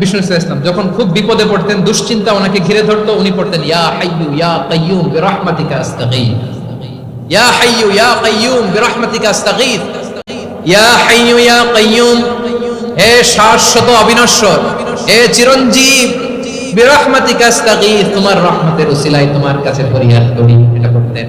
বিষ্ণু ইসলাম যখন খুব বিপদে পড়তেন, দুশ্চিন্তা ওনাকে ঘিরে উনি পড়তেন, ইয়া হাইয়ু ইয়া কাইয়ুম বিরহমাতিকা আস্তাগীথ ইয়া হাইয়ু ইয়া কাইয়ুম বিরহমাতিকা আস্তাগীথ ইয়া হাইয়ু ইয়া কাইয়ুম হে শাশ্বত অবিনশ্বর, হে চিরঞ্জীব, বিরহমাতিকা আস্তাগীথ তোমার রহমতের উসিলায় তোমার কাছে ফরিয়াদ করি। এটা করতেন।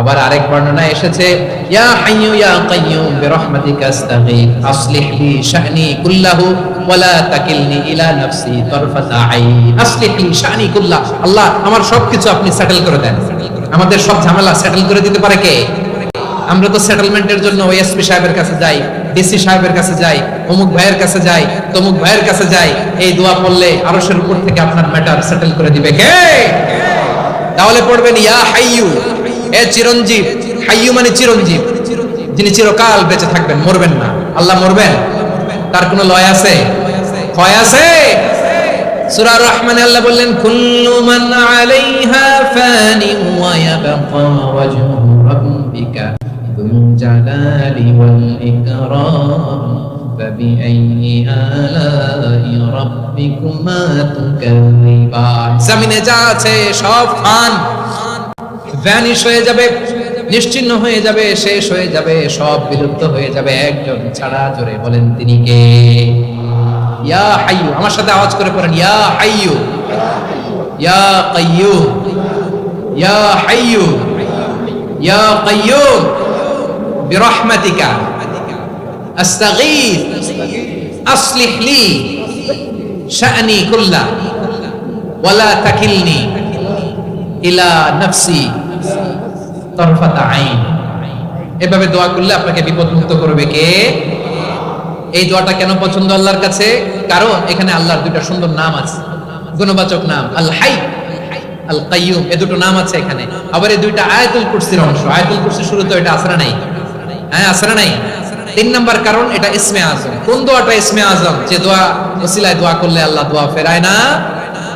আবার আরেক বর্ণনা এসেছে, ইয়া হাইয়ু ইয়া কাইয়ুম বিরহমাতিকা আস্তাগীথ আসলিহ লি শাহনি কুল্লাহু ওয়ালা তাকিলনি ইলা নাফসি তরফাতা আইন। আসলিহ লি শাহনি কুল্লাহ, আল্লাহ আমার সবকিছু আপনি সেটেল করে দেন। আমাদের সব ঝামেলা সেটেল করে দিতে পারে কে? আমরা তো সেটেলমেন্টের জন্য ওএসপি সাহেবের কাছে যাই ডিসি সাহেবের কাছে যাই, অমুক ভাইয়ের কাছে যাই, তমুক ভাইয়ের কাছে যাই, এই দোয়া পড়লে আরশের উপর থেকে আপনার ম্যাটার সেটেল করে দিবে কে? তাহলে পড়বেন, ইয়া হাইয়ু এ চিরঞ্জীব হাইয়ু মানে চিরঞ্জীব যিনি চিরকাল বেঁচে থাকবেন মরবেন না আল্লাহ মরবেন তার কোনো লয় আছে ক্ষয় আছে সূরা রহমানে আল্লাহ বললেন কুল্লু মান আলাইহা ফানি ওয়া ইয়াবকা ওয়াজহু রাব্বিকা যুল জালালি ওয়াল ইকরাম فبأي آلاء ربكما تكذبان জমিনে যা আছে সব ফান ভ্যানিশ হয়ে যাবে, নিশ্চিন্ন হয়ে যাবে, শেষ হয়ে যাবে, সব বিলুপ্ত হয়ে যাবে। একজন ছাড়া জোরে বলেন তিনি কে? ইয়া হাইয়ু, আমার সাথে আওয়াজ করে পড়েন। ইয়া হাইয়ু, ইয়া কাইয়ুম, ইয়া হাইয়ু, ইয়া কাইয়ুম, বিরহমাতিকা আস্তাগীথ আসলিহ লি শাআনি কুল্লা, ওয়ালা তাকিলনি, ইলা নাফসি। আইন। এভাবে দোয়া করলে আপনাকে বিপদমুক্ত করবে কে? এই দোয়াটা কেন পছন্দ আল্লাহর কাছে? কারণ এখানে আল্লাহর দুইটা সুন্দর নাম আছে। গুণবাচক নাম আল হাই আল কাইয়ুম এ দুটো নাম আছে এখানে। আবার এই দুইটা কুরসির অংশ। শুরুতে এটা নাই। হ্যাঁ নাই? তিন নাম্বার কারণ এটা ইসমে আজম। কোন দোয়াটা ইসমে আজম? যে দোয়া, ওসিলায় দোয়া করলে আল্লাহ দোয়া ফেরায় না।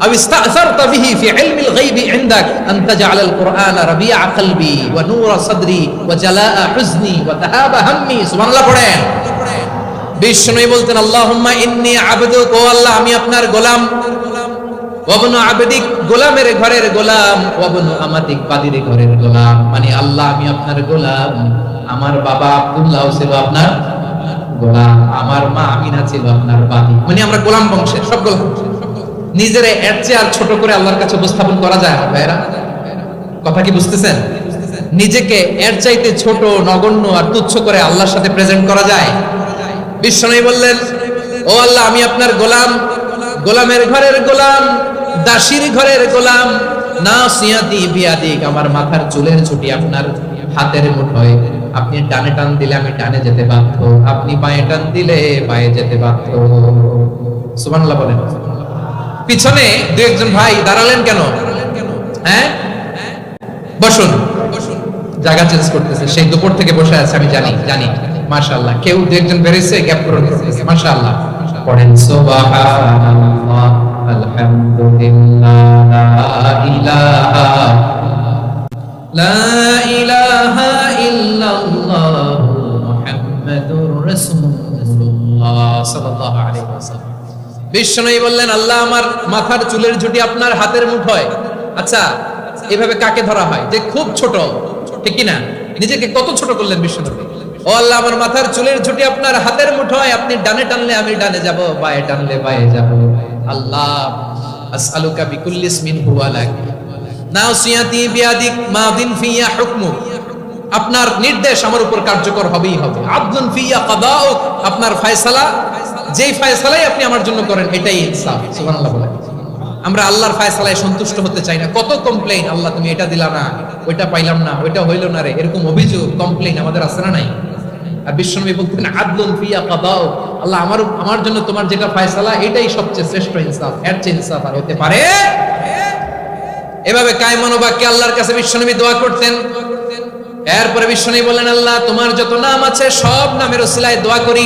أو استأثرت به في علم الغيب عندك أن تجعل القرآن ربيع قلبي ونور صدري وجلاء حزني وذهاب همي سبحان الله পড়েন বিষ্ণুই বলতেন আল্লাহুম্মা ইন্নী আবদুক ও আল্লাহ আমি আপনার গোলাম ওয়াবনু আবদিক গোলামের ঘরের গোলাম ওয়াবনু আমাদিক বাদির ঘরের গোলাম মানে আল্লাহ আমি আপনার গোলাম আমার বাবা আব্দুল্লাহ ছিল আপনার গোলাম আমার মা আমিনা ছিল আপনার বাদি মানে আমরা গোলাম বংশের সব গোলাম নিজের এর চেয়ে আর ছোট করে আল্লাহর কাছে উপস্থাপন করা যায় না ভাইরা কথা কি বুঝতেছেন? নিজেকে এর চাইতে ছোট, নগণ্য আর তুচ্ছ করে আল্লাহর সাথে প্রেজেন্ট করা যায়। বিশ্বনবী বললেন, ও আল্লাহ, আমি আপনার গোলাম। গোলামের ঘরের গোলাম, দাসীর ঘরের গোলাম। না সিয়াদি বিয়াদিক, আমার মাথার চুলের ছুটি আপনার হাতের মুঠোয়। আপনি ডানে টান দিলে আমি ডানে যেতে বাধ্য। আপনি বাঁয়ে টান দিলে পায়ে যেতে বাধ্য। সুবহানাল্লাহ বলেন। পিছনে দু একজন ভাই দাঁড়ালেন কেন? হ্যাঁ? বসুন। জায়গা চেঞ্জ করতেছে। সেই দুপুর থেকে বসে আছে, আমি জানি জানি। মাশাআল্লাহ। কেউ দু একজন বেরিয়েছে গ্যাপ পূরণ করতেছে। মাশাআল্লাহ। পড়েন, সুবহানাল্লাহ, আলহামদুলিল্লাহ, লা ইলাহা লা ইলাহা ইল্লাল্লাহ, মুহাম্মাদুর রাসূলুল্লাহ, সাল্লাল্লাহু আলাইহি ওয়াসাল্লাম। বিশ্বনবী বললেন, আল্লাহ আমার মাথার চুলের ঝুঁটি আপনার হাতের মুঠোয় আচ্ছা এভাবে কাকে ধরা হয়? যে খুব ছোট, ঠিক কি না নিজেকে কত ছোট করলেন বিশ্বনবী ও আল্লাহ, আমার মাথার চুলের ঝুঁটি আপনার হাতের মুঠোয় আপনি ডানে টানলে আমি ডানে যাব, বায়ে টানলে বায়ে যাব। আল্লাহ, আসআলুকা বিকুল্লি ইসমিন হুয়া লাক। নাসিয়াতি বিয়াদিক মাদিন ফিয়া হুকমুক আপনার নির্দেশ আমার উপর কার্যকর হবেই হবে। আব্দুন ফিয়া কাদাউক। আপনার ফয়সালা যেই ফয়সালাই আপনি আমার জন্য করেন, এটাই ইনসাফ, সুবহানাল্লাহ বলেন। আমরা আল্লাহর ফয়সালায় সন্তুষ্ট হতে চাই না। কত কমপ্লেইন আল্লাহ তুমি এটা দিলা না, ওইটা পাইলাম না, ওইটা হইল না রে, এরকম অভিযোগ কমপ্লেইন আমাদের আছে না নাই? আর বিশ্বনবী বলতেন, আদলুন ফিয়া কাদাও আল্লাহ আমার আমার জন্য তোমার যেটা ফয়সালা, এটাই সবচেয়ে শ্রেষ্ঠ ইনসাফ, এর চেয়ে ইনসাফ আর হতে পারে? এভাবে কায়মানো বাক্যে আল্লাহর কাছে বিশ্বনবী দোয়া করতেন। এরপরে বিশ্বনবী বললেন, আল্লাহ, তোমার যত নাম আছে, সব নামের ওসিলায় দোয়া করি।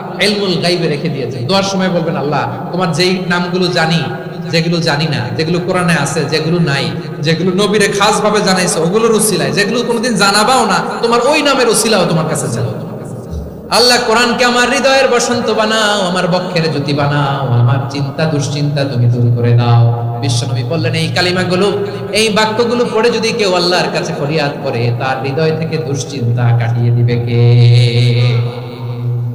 এলমুল গাইবে রেখে দিয়েছে। দোয়ার সময় বলবেন, আল্লাহ, তোমার যেই নামগুলো জানি, যেগুলো জানি না, যেগুলো কোরআনে আছে, যেগুলো নাই, যেগুলো নবীরে খাস ভাবে জানাইছে, ওগুলোর উসিলায় যেগুলো কোনোদিন জানাবাও না, তোমার ওই নামের উসিলাও তোমার কাছে চাও আল্লাহ, কোরআনকে আমার হৃদয়ের বসন্ত বানাও, আমার বক্ষের জ্যোতি বানাও, আমার চিন্তা দুশ্চিন্তা তুমি দূর করে দাও। বিশ্বনবী বললেন, এই কালিমাগুলো, এই বাক্যগুলো পড়ে যদি কেউ আল্লাহর কাছে ফরিয়াদ করে, তার হৃদয় থেকে দুশ্চিন্তা কাটিয়ে দিবে কে?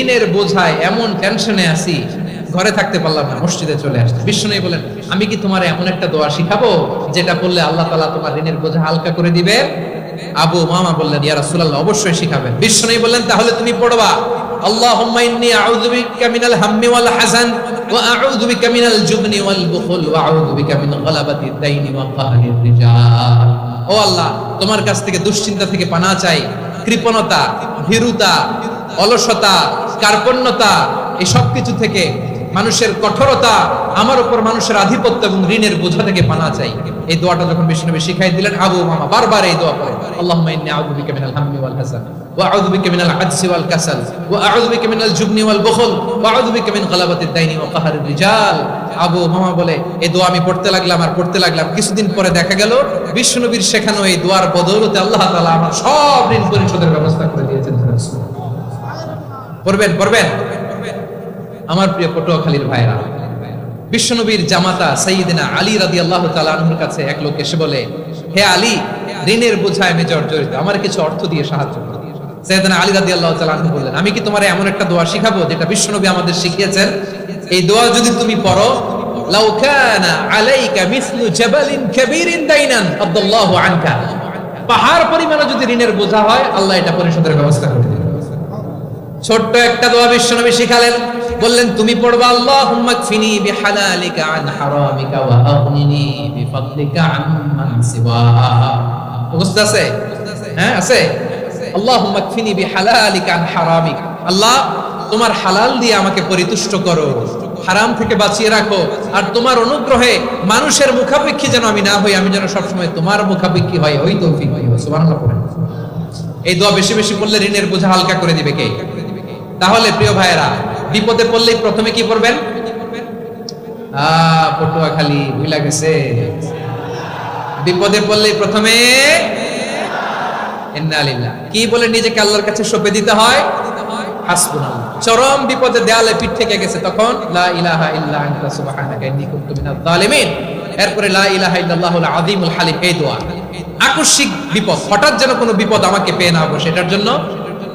ঋণের বোঝায় এমন টেনশনে আছি, ঘরে থাকতে পারলাম না, মসজিদে চলে আসতে বিষ্ণু বলেন, আমি কি তোমার এমন একটা দোয়া শিখাবো, যেটা বললে আল্লাহ তাআলা তোমার ঋণের বোঝা হালকা করে দিবে? আবু মামা বললেন, ইয়া রাসূলুল্লাহ, অবশ্যই শিখাবেন। বিষ্ণু বললেন, তাহলে তুমি পড়বা, আল্লাহুম্মা ইন্নী আউযু বিকা মিনাল হাম্মি ওয়াল ওয়া আউযু বিকা মিনাল জুবনি ওয়াল ওয়া আউযু বিকা মিন দাইনি ওয়া রিজাল। ও আল্লাহ, তোমার কাছ থেকে দুশ্চিন্তা থেকে পানা চাই, কৃপণতা, ভীরুতা অলসতা, কার্পণ্যতা, এই সব কিছু থেকে মানুষের কঠোরতা, আমার উপর মানুষের আধিপত্য এবং ঋণের বোঝা থেকে পানা চাই। এই দোয়াটা যখন বিষ্ণুনবী শিখাই দিলেন, আবু মামা বারবার এই দোয়া পড়েন আল্লাহুম্মা ইন্নী আউযু বিকা মিনাল হাম্মি ওয়াল হাসান, ওয়া আউযু বিকা মিনাল আজজি ওয়াল কাসাল, ওয়া আউযু বিকা মিনাল জুবনি ওয়াল বুখল, ওয়া আউযু বিকা মিন গালাবাতিদ দাইনি ওয়া কাহরির রিজাল। আবু মামা বলে এই দোয়া আমি পড়তে লাগলাম আর পড়তে লাগলাম। কিছুদিন পরে দেখা গেল, বিষ্ণুনবীর শেখানো এই দোয়ার বদৌলতে আল্লাহ তাআলা আমার সব ঋণ পরিশোধের ব্যবস্থা করে দিয়েছেন। পড়বেন পড়বেন আমার প্রিয় পটুয়াখালীর ভাইরা, বিশ্বনবীর জামাতা সাইয়িদিনা আলী রাদিয়াল্লাহু তাআলা আনহুর কাছে এক লোক এসে বলে, হে আলী, ঋণের বোঝায় আমি জর্জরিত আমার কিছু অর্থ দিয়ে সাহায্য করো। সাইয়িদিনা আলী রাদিয়াল্লাহু তাআলা আনহু বললেন, আমি কি তোমার এমন একটা দোয়া শিখাবো যেটা বিশ্বনবী আমাদের শিখিয়েছেন? এই দোয়া যদি তুমি পড়ো, লাউ কানা আলাইকা মিসলু জাবালিন কাবীরিন দাইনান আব্দুল্লাহু আনকা পাহাড় পরিমাণে যদি ঋণের বোঝা হয়, আল্লাহ এটা পরিশোধের ব্যবস্থা করে ছোট্ট একটা দোয়া বিশ্বনবী শিখালেন। বললেন, তুমি পড়বা, আল্লাহুম্মা বিহালালিকা আন হারামিকা ওয়া আগনিনি বিফাদলিকা আম্মান সিওয়া। মুখস্থ আছে? হ্যাঁ আছে। আল্লাহুম্মা বিহালালিকা আন হারামিক। আল্লাহ, তোমার হালাল দিয়ে আমাকে পরিতুষ্ট করো, হারাম থেকে বাঁচিয়ে রাখো, আর তোমার অনুগ্রহে মানুষের মুখাপেক্ষী যেন আমি না হই, আমি যেন সবসময় তোমার মুখাপেক্ষী হয় ওই তৌফিক সুবহানাল্লাহ এই দোয়া বেশি বেশি পড়লে ঋণের বোঝা হালকা করে দিবে কে? তাহলে প্রিয় ভাইয়েরা, বিপদে পড়লেই প্রথমে কি করবেন? আহ পটুয়া খালি ভুলা গেছে। বিপদে পড়লেই প্রথমে কি বলে নিজেকে আল্লাহর কাছে সঁপে দিতে হয়? চরম বিপদে দেয়ালে পিঠ থেকে গেছে তখন, লা এরপরে লা আকস্মিক বিপদ, হঠাৎ যেন কোনো বিপদ আমাকে পেয়ে না বসে, এটার জন্য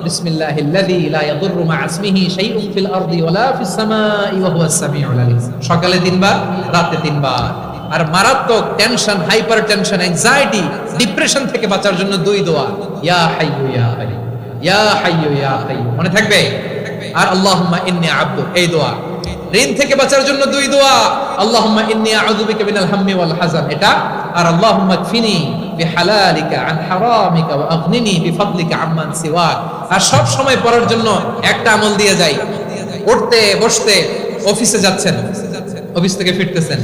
বিসমিল্লাহিল্লাযী الذي لا يضر مع اسمه شيء في الارض ولا في السماء وهو السميع العليم সকালে তিনবার, রাতে তিনবার। আর মারাত্মক tension hyper tension anxiety depression থেকে বাঁচার জন্য দুই দোয়া। ইয়া হাইয়ু ইয়া হাইয়ু। ইয়া হাইয়ু ইয়া হাইয়ু। মনে থাকবে? আর আল্লাহুম্মা ইন্নী আব্দু। এই দোয়া। ঋণ থেকে বাঁচার জন্য দুই দোয়া। আল্লাহুম্মা আউযু বিকা মিনাল হাম্মি ওয়াল হাযান এটা, আর আল্লাহুম্মা বিহালালিকা আন হারামিকা ওয়া আগনিনি বিফাদলিকা আম্মান সিওয়াক। আর সব সময় পড়ার জন্য একটা আমল দিয়ে যাই। উঠতে, বসতে, অফিসে যাচ্ছেন, অফিস থেকে ফিরতেছেন,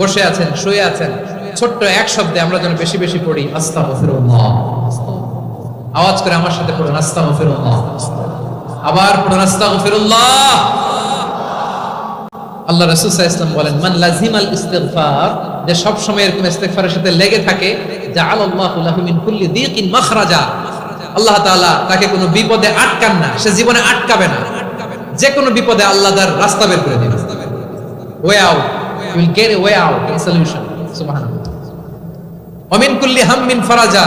বসে আছেন, শুয়ে আছেন। ছোট্ট এক শব্দে আমরা যেন বেশি বেশি পড়ি, আস্তাগফিরুল্লাহ। আওয়াজ করে আমার সাথে পড়ুন, আস্তাগফিরুল্লাহ। আবার পড়ুন, আস্তাগফিরুল্লাহ। আল্লাহ রাসূল সাল্লাল্লাহু আলাইহি ওয়াসাল্লাম বলেন, মান লাজিমাল ইস্তিগফার, যে সব সময় এরকম ইস্তিগফারের সাথে লেগে থাকে আল্লাহ তাকে কোনো বিপদে আটকান না, সে জীবনে আটকাবে না। যে কোনো বিপদে আল্লাহ তার রাস্তা বের করে দিবেন। ওয়ে কুল্লি হাম্মিন ফারাজা।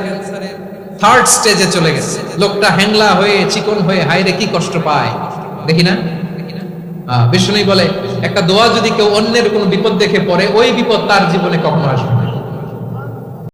থার্ড স্টেজে চলে গেছে। লোকটা হ্যাংলা হয়ে, চিকন হয়ে হাইরে কি কষ্ট পায়? দেখি না? বিষ্ণু বলে, একটা দোয়া যদি কেউ অন্যের কোনো বিপদ দেখে পড়ে, ওই বিপদ তার জীবনে কখনো আসবে